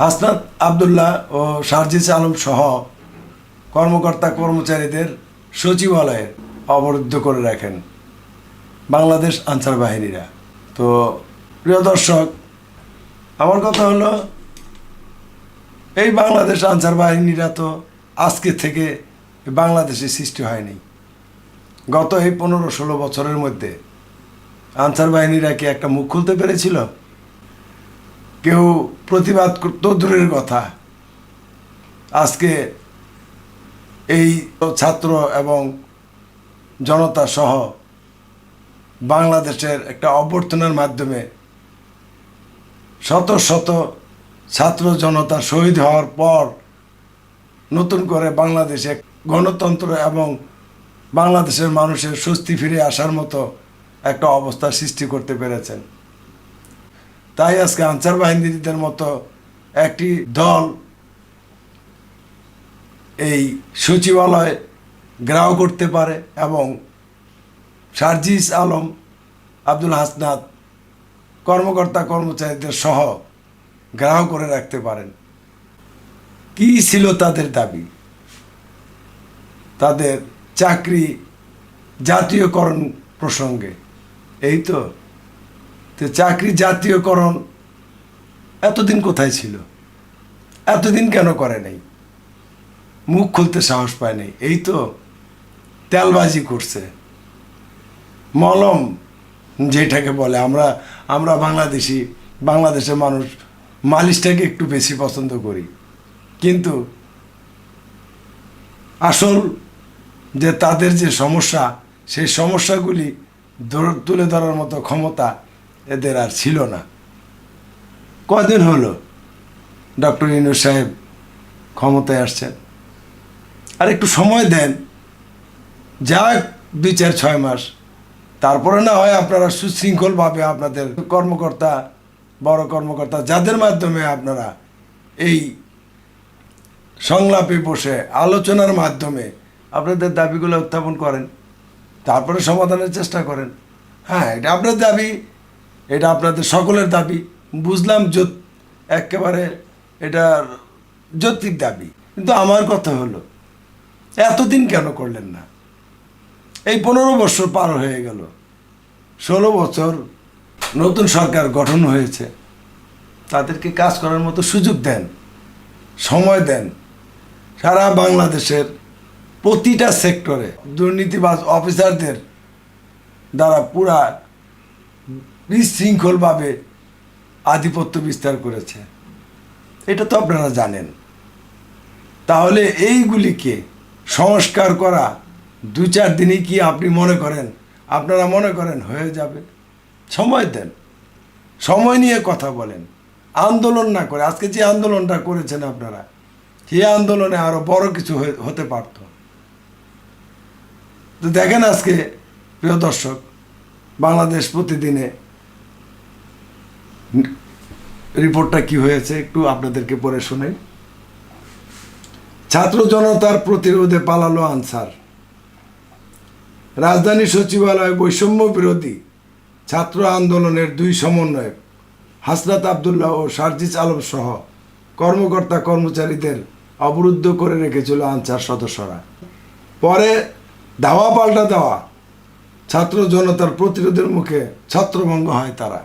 হাসনাত আবদুল্লাহ ও সার্জিস আলম সহ কর্মকর্তা কর্মচারীদের সচিবালয়ে অবরুদ্ধ করে রাখেন বাংলাদেশ আনসার বাহিনীরা। তো প্রিয় দর্শক, আমার কথা হলো, এই বাংলাদেশ আনসার বাহিনীরা তো আজকে থেকে বাংলাদেশে সৃষ্টি হয়নি। গত এই পনেরো ষোলো বছরের মধ্যে আনসার বাহিনীরা কি একটা মুখ খুলতে পেরেছিল? কেউ প্রতিবাদ করতো দূরের কথা। আজকে এই ছাত্র এবং জনতা সহ বাংলাদেশের একটা অভ্যর্থনার মাধ্যমে শত শত ছাত্র জনতা শহীদ হওয়ার পর নতুন করে বাংলাদেশে গণতন্ত্র এবং বাংলাদেশের মানুষের স্বস্তি ফিরে আসার মতো একটা অবস্থা সৃষ্টি করতে পেরেছেন। তাই আজকে আনসার বাহিনীদের মতো একটি দল এই সচিবালয় গ্রাহ করতে পারে এবং সার্জিস আলম, আব্দুল হাসনাত কর্মকর্তা কর্মচারীদের সহ গ্রাহক করে রাখতে পারেন। কি ছিল তাদের দাবি? তাদের চাকরি জাতীয়করণ প্রসঙ্গে। এই তো। তো চাকরি জাতীয়করণ এতদিন কোথায় ছিল? এতদিন কেন করে নাই? মুখ খুলতে সাহস পায় নাই। এই তো তেলবাজি করছে। মলম যেটাকে বলে, আমরা আমরা বাংলাদেশি, বাংলাদেশের মানুষ মালিশটাকে একটু বেশি পছন্দ করি। কিন্তু আসল যে তাদের যে সমস্যা, সেই সমস্যাগুলি তুলে ধরার মতো ক্ষমতা এদের আর ছিল না। কদিন হলো? ডক্টর ইনু সাহেব ক্ষমতায় আসছেন। আর একটু সময় দেন। যাক, দুই চার, ছয় মাস। তারপরে না হয় আপনারা সুশৃঙ্খলভাবে আপনাদের কর্মকর্তা, বড় কর্মকর্তা, যাদের মাধ্যমে আপনারা এই সংলাপে বসে আলোচনার মাধ্যমে আপনাদের দাবিগুলো উত্থাপন করেন, তারপরে সমাধানের চেষ্টা করেন। হ্যাঁ এটা আপনার দাবি। এটা আপনাদের সকলের দাবি। বুঝলাম যত একেবারে এটা যৌক্তিক দাবি। কিন্তু আমার কথা হলো, এতদিন কেন করলেন না? এই পনেরো বছর পার হয়ে গেল। ষোলো বছর নতুন সরকার গঠন হয়েছে। তাদেরকে কাজ করার মতো সুযোগ দেন, সময় দেন। সারা বাংলাদেশের প্রতিটা সেক্টরে দুর্নীতিবাজ অফিসারদের দ্বারা পুরা বিশৃঙ্খলভাবে আধিপত্য বিস্তার করেছে। এটা তো আপনারা জানেন। তাহলে এইগুলিকে সংস্কার করা দু চার দিনই কি আপনি মনে করেন? আপনারা মনে করেন হয়ে যাবে। সময় দেন। সময় নিয়ে কথা বলেন। আন্দোলন না করে, আজকে যে আন্দোলনটা করেছেন আপনারা, সেই আন্দোলনে আরও বড় কিছু হতে পারত। তো দেখেন আজকে, প্রিয় দর্শক, বাংলাদেশ প্রতিদিনে রিপোর্টটা কি হয়েছে একটু আপনাদেরকে পড়ে শুনে ছাত্র জনতার প্রতিরোধে পালালো আনসার। রাজধানী সচিবালয় বৈষম্য বিরোধী ছাত্র আন্দোলনের দুই সমন্বয়ক হাসনাত আবদুল্লাহ ও সার্জিস আলম সহ কর্মকর্তা কর্মচারীদের অবরুদ্ধ করে রেখেছিল আনসার সদস্যরা। পরে ধাওয়া পাল্টা দেওয়া ছাত্র জনতার প্রতিরোধের মুখে ছত্রভঙ্গ হয় তারা।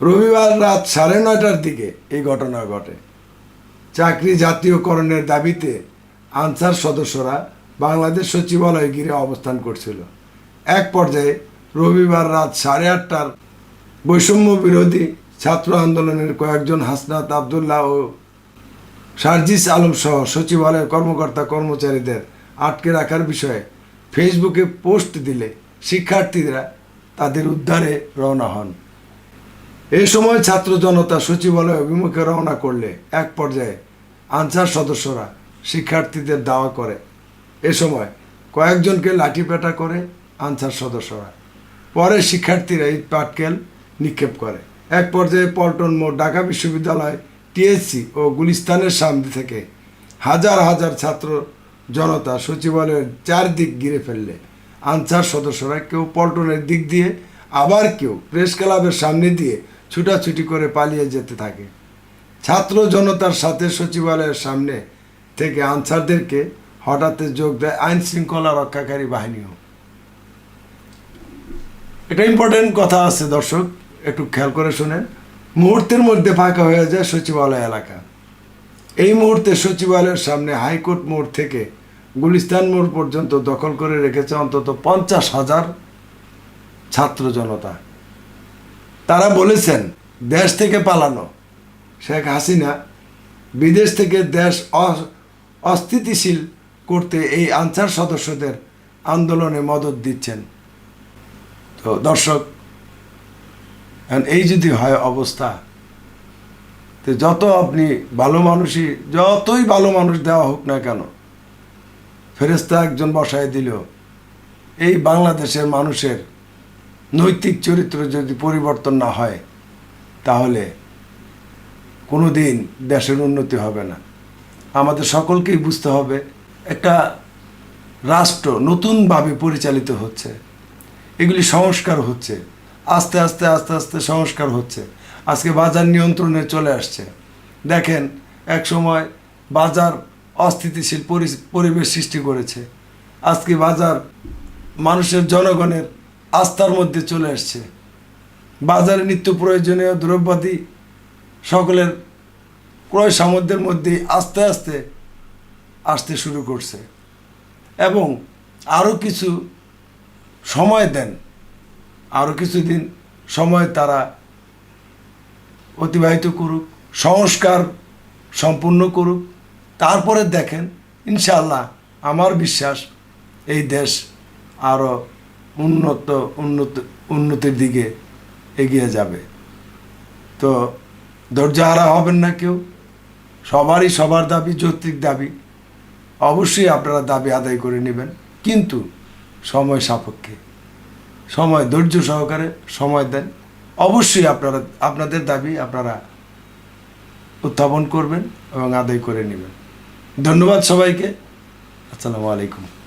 রবিবার রাত সাড়ে নয়টার দিকে এই ঘটনা ঘটে। চাকরি জাতীয়করণের দাবিতে আনসার সদস্যরা বাংলাদেশ সচিবালয়ে ঘিরে অবস্থান করছিল। এক পর্যায়ে রবিবার রাত সাড়ে আটটার বৈষম্য বিরোধী ছাত্র আন্দোলনের কয়েকজন হাসনাত আবদুল্লাহ ও সার্জিস আলম সহ সচিবালয়ের কর্মকর্তা কর্মচারীদের আটকে রাখার বিষয়ে ফেসবুকে পোস্ট দিলে শিক্ষার্থীরা তাদের উদ্ধারে রওনা হন। এই সময় ছাত্র জনতা সচিবালয় অভিমুখে রওনা করলে এক পর্যায়ে আনসার সদস্যরা শিক্ষার্থীদের দাওয়া করে। এ সময় কয়েকজনকে লাঠিপেটা করে আনসার সদস্যরা। পরে শিক্ষার্থীরা এই পাটকেল নিক্ষেপ করে। এক পর্যায়ে পল্টন মোড় ঢাকা বিশ্ববিদ্যালয় টিএসসি ও গুলিস্তানের সামনে থেকে হাজার হাজার ছাত্র জনতা সচিবালয়ের চারদিক ঘিরে ফেললে। আনসার সদস্যরা কেউ পল্টনের দিক দিয়ে, আবার কেউ প্রেস ক্লাবের সামনে দিয়ে ছুটাছুটি করে পালিয়ে যেতে থাকে। ছাত্র জনতার সাথে সচিবালয়ের সামনে থেকে আনসারদেরকে হঠাৎ যোগ দেয় আইন শৃঙ্খলা রক্ষাকারী বাহিনীও। এটা ইম্পর্টেন্ট কথা আছে দর্শক, একটু খেয়াল করে শুনেন। মুহূর্তের মধ্যে ফাঁকা হয়ে যায় সচিবালয় এলাকা। এই মুহূর্তে সচিবালয়ের সামনে হাইকোর্ট মোড় থেকে গুলিস্তান মোড় পর্যন্ত দখল করে রেখেছে অন্তত পঞ্চাশ হাজার ছাত্র জনতা। তারা বলেছেন, দেশ থেকে পালানো। শেখ হাসিনা বিদেশ থেকে দেশ অস্থিতিশীল করতে এই আনসার সদস্যদের আন্দোলনে মদত দিচ্ছেন। তো দর্শক এই যদি হয় অবস্থা, তো যত আপনি ভালো মানুষই, যতই ভালো মানুষ দেওয়া হোক না কেন ফেরেস্তা একজন বসায় দিল এই বাংলাদেশের মানুষের নৈতিক চরিত্র যদি পরিবর্তন না হয়, তাহলে কোনো দিন দেশের উন্নতি হবে না। আমাদের সকলকেই বুঝতে হবে, একটা রাষ্ট্র নতুনভাবে পরিচালিত হচ্ছে, এগুলি সংস্কার হচ্ছে, আস্তে আস্তে আস্তে আস্তে সংস্কার হচ্ছে, আজকে বাজার নিয়ন্ত্রণে চলে আসছে। দেখেন এক সময় বাজার অস্থিতিশীল পরি- পরিবেশ সৃষ্টি করেছে। আজকে বাজার মানুষের জনগণের আস্থার মধ্যে চলে আসছে। বাজারে নিত্য প্রয়োজনীয় দ্রব্যাদি সকলের ক্রয় সামর্থ্যের মধ্যে আস্তে আস্তে আসতে শুরু করছে এবং আরও কিছু সময় দেন। আরও কিছুদিন সময় তারা অতিবাহিত করুক, সংস্কার সম্পূর্ণ করুক। তারপরে দেখেন ইনশাল্লাহ আমার বিশ্বাস এই দেশ আরও উন্নত উন্নত, উন্নতির দিকে এগিয়ে যাবে। তো ধৈর্য হারা হবেন না কেউ। সবারই সবার দাবি, যৌক্তিক দাবি। অবশ্যই আপনারা দাবি আদায় করে নেবেন। কিন্তু সময় সাপেক্ষে। সময় ধৈর্য সহকারে সময় দেন। অবশ্যই আপনারা, আপনাদের দাবি আপনারা উত্থাপন করবেন এবং আদায় করে নেবেন। ধন্যবাদ সবাইকে। আসসালামু আলাইকুম।